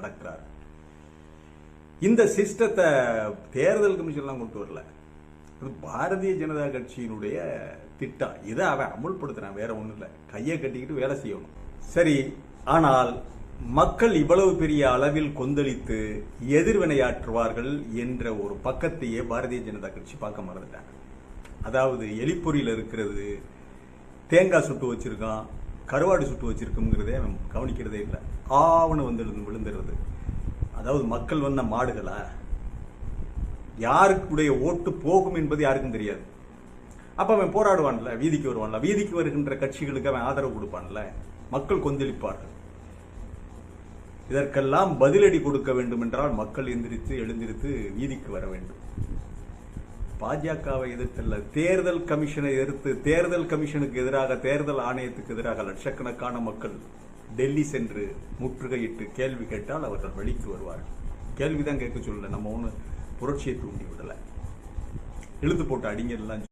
நடக்கிறார். இந்த சிஸ்டத்தை தேர்தல் கமிஷன்லாம் கொண்டு வரல. இது பாரதிய ஜனதா கட்சியினுடைய திட்டம் இதை அவன் அமுல்படுத்துறான் வேற ஒண்ணும் இல்லை. கையை கட்டிக்கிட்டு வேலை செய்யணும். சரி ஆனால் மக்கள் இவ்வளவு பெரிய அளவில் கொந்தளித்து எதிர்வினையாற்றுவார்கள் என்ற ஒரு பக்கத்தையே பாரதிய ஜனதா கட்சி பார்க்க மறந்துட்டாங்க. அதாவது எலிப்பொறியில் இருக்கிறது தேங்காய் சுட்டு வச்சிருக்கான் கருவாடு சுட்டு வச்சிருக்கோங்கிறதே அவன் கவனிக்கிறதே இல்லை. ஆவணம் வந்து விழுந்துடுறது அதாவது மக்கள் வந்த மாடுகளா? யாருக்குடைய ஓட்டு போகும் என்பது யாருக்கும் தெரியாது. அப்ப அவன் போராடுவான்ல வீதிக்கு வருவான்ல வீதிக்கு வருகின்ற கட்சிகளுக்கு அவன் ஆதரவு கொடுப்பான்ல. மக்கள் கொந்தளிப்பார்கள். இதற்கெல்லாம் பதிலடி கொடுக்க வேண்டும் என்றால் மக்கள் எந்திரித்து எழுந்திருத்து வீதிக்கு வர வேண்டும். பாஜகவை எதிர்த்தல்ல தேர்தல் கமிஷனை எதிர்த்து தேர்தல் கமிஷனுக்கு எதிராக தேர்தல் ஆணையத்துக்கு எதிராக லட்சக்கணக்கான மக்கள் டெல்லி சென்று முற்றுகையிட்டு கேள்வி கேட்டால் அவர்கள் வெளிக்கு வருவார்கள். கேள்விதான் கேட்க சொல்லல. நம்ம ஒண்ணு புரட்சியை தூண்டி விடல. இழுத்து போட்டு அடிங்க எல்லாம்